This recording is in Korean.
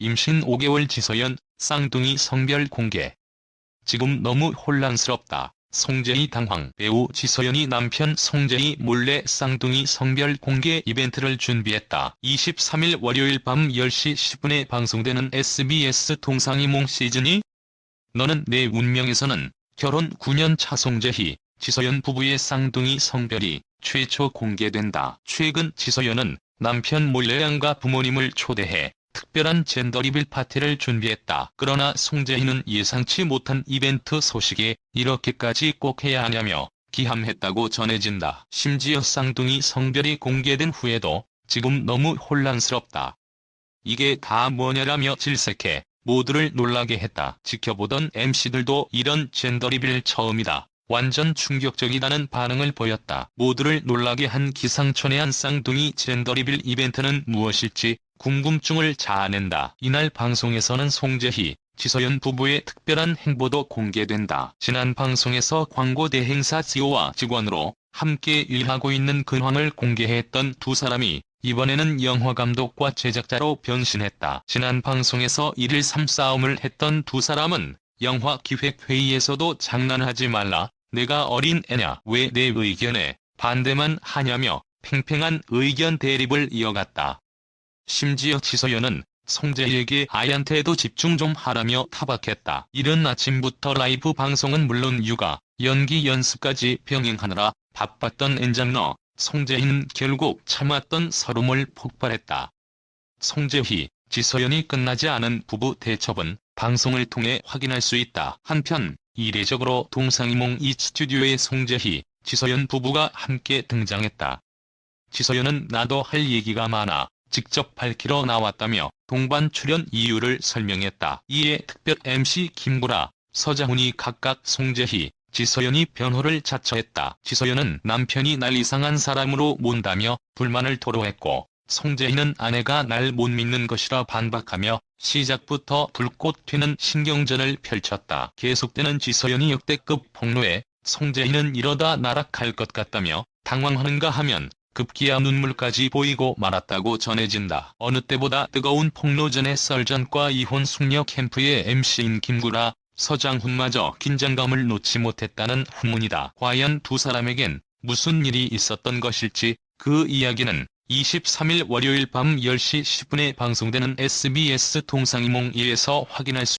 임신 5개월 지서연, 쌍둥이 성별 공개. 지금 너무 혼란스럽다. 송재희 당황 배우 지서연이 남편 송재희 몰래 쌍둥이 성별 공개 이벤트를 준비했다. 23일 월요일 밤 10시 10분에 방송되는 SBS 동상이몽 시즌이 너는 내 운명에서는 결혼 9년 차 송재희, 지서연 부부의 쌍둥이 성별이 최초 공개된다. 최근 지서연은 남편 몰래 양가 부모님을 초대해 특별한 젠더 리빌 파티를 준비했다. 그러나 송재희는 예상치 못한 이벤트 소식에 이렇게까지 꼭 해야 하냐며 기함했다고 전해진다. 심지어 쌍둥이 성별이 공개된 후에도 지금 너무 혼란스럽다. 이게 다 뭐냐라며 질색해 모두를 놀라게 했다. 지켜보던 MC들도 이런 젠더 리빌 처음이다. 완전 충격적이다는 반응을 보였다. 모두를 놀라게 한 기상천외한 쌍둥이 젠더 리빌 이벤트는 무엇일지 궁금증을 자아낸다. 이날 방송에서는 송재희, 지서연 부부의 특별한 행보도 공개된다. 지난 방송에서 광고 대행사 CEO와 직원으로 함께 일하고 있는 근황을 공개했던 두 사람이 이번에는 영화감독과 제작자로 변신했다. 지난 방송에서 1일 3싸움을 했던 두 사람은 영화 기획회의에서도 장난하지 말라. 내가 어린 애냐 왜 내 의견에 반대만 하냐며 팽팽한 의견 대립을 이어갔다. 심지어 지서연은 송재희에게 아이한테도 집중 좀 하라며 타박했다. 이른 아침부터 라이브 방송은 물론 육아, 연기 연습까지 병행하느라 바빴던 엔장러 송재희는 결국 참았던 서름을 폭발했다. 송재희, 지서연이 끝나지 않은 부부 대첩은 방송을 통해 확인할 수 있다. 한편 이례적으로 동상이몽 이 스튜디오에 송재희, 지서연 부부가 함께 등장했다. 지서연은 나도 할 얘기가 많아 직접 밝히러 나왔다며 동반 출연 이유를 설명했다. 이에 특별 MC 김구라, 서장훈이 각각 송재희, 지서연이 변호를 자처했다. 지서연은 남편이 날 이상한 사람으로 몬다며 불만을 토로했고 송재희는 아내가 날 못 믿는 것이라 반박하며 시작부터 불꽃 튀는 신경전을 펼쳤다. 계속되는 지서연이 역대급 폭로에 송재희는 이러다 나락할 것 같다며 당황하는가 하면 급기야 눈물까지 보이고 말았다고 전해진다. 어느 때보다 뜨거운 폭로전의 썰전과 이혼 숙녀 캠프의 MC인 김구라, 서장훈마저 긴장감을 놓지 못했다는 후문이다. 과연 두 사람에겐 무슨 일이 있었던 것일지 그 이야기는 23일 월요일 밤 10시 10분에 방송되는 SBS 동상이몽 2에서 확인할 수